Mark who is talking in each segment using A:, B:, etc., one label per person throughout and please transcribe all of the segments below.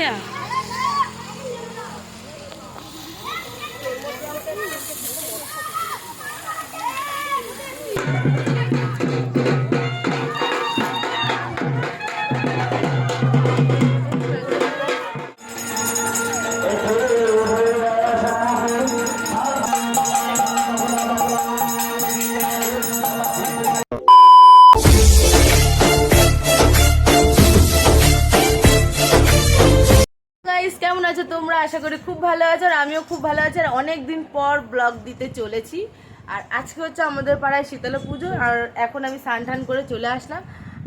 A: সরিয়া আছো? তোমরা আশা করি খুব ভালো আছো আর আমিও খুব ভালো আছি। আর অনেক দিন পর ব্লগ দিতে চলেছি। আর আজকে হচ্ছে আমাদের পাড়ায় শীতলা পুজো। আর এখন আমি স্নান টান করে চলে আসলাম।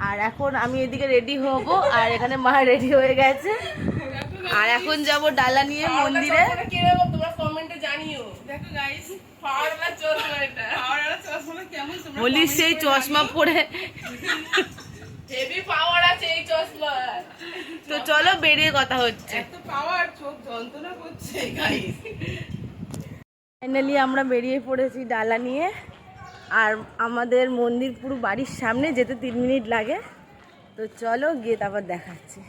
A: আর এখন আমি এদিকে রেডি হব। আর এখানে মা রেডি হয়ে গেছে। আর এখন যাব ডালা নিয়ে মন্দিরে।
B: কীরকম? তোমরা জানিও। দেখো গাইস পাওয়ারওয়ালা চশমা এটা। পাওয়ারওয়ালা চশমা কেমন তোমরা
A: বলি সেই চশমা পরে।
B: হেভি পাওয়ার আছে এই চশমা
A: তো চলো বেরিয়ে কথা হচ্ছে।
B: এত পাওয়ার চোখ যন্ত্রণা করছে গাইস
A: ফাইনালি আমরা বেরিয়ে পড়েছি ডালা নিয়ে। আর আমাদের মন্দির পুরো বাড়ির সামনে যেতে তিন মিনিট লাগে। তো চলো গিয়ে তারপর দেখাচ্ছি।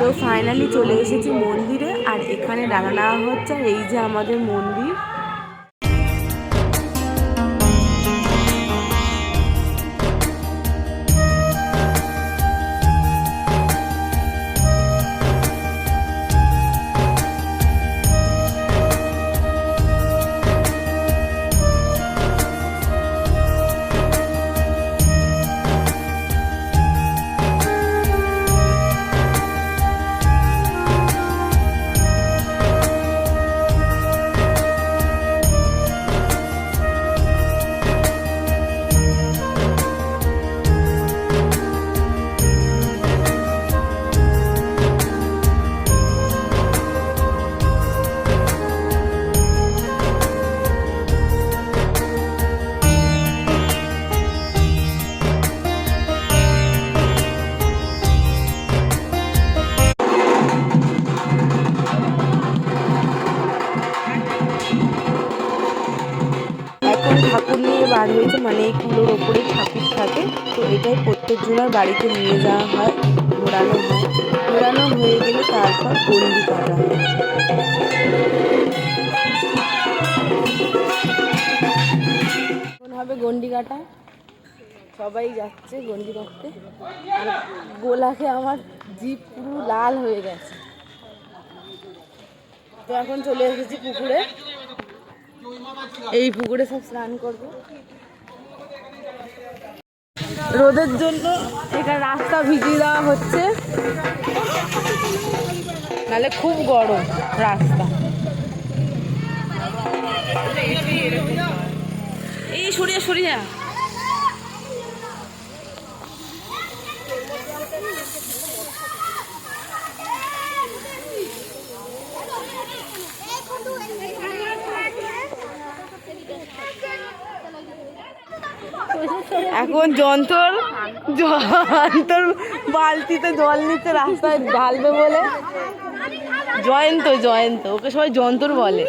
A: তো ফাইনালি চলে এসেছি মন্দিরে আর এখানে ডালা নেওয়া হচ্ছে। আর এই যে আমাদের মন্দির ঠাকুর নিয়ে বার হয়েছে মানে এই কুলোর ওপরে ঠাকুর থাকে। তো এটাই প্রত্যেক জনের বাড়িতে নিয়ে যাওয়া হয়, ঘোরানো হয়। ঘোরানো হয়ে গেলে তারপর গন্ডি কাটা হয়। হবে গন্ডি কাটা সবাই যাচ্ছে গন্ডি কাটতে আর গোলাকে আমার জিপ পুরো লাল হয়ে গেছে। তো এখন চলে এসেছি পুকুরে। এই পুকুরে সব স্নান করব। রোদের জন্য এখানে রাস্তা ভিজিয়ে দেওয়া হচ্ছে। নালে খুব গরম রাস্তা। এই সরিয়া সরিয়া। এখন যন্তর, যন্ত্র বালতিতে জল নিতে রাস্তায় ঢালবে বলে। জয়ন্ত জয়ন্ত, ওকে সবাই যন্ত্র বলে।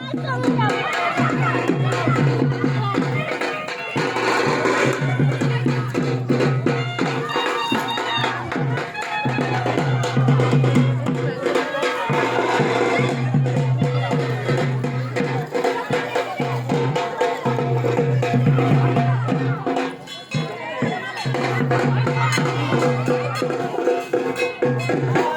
C: Thank you. Thank you.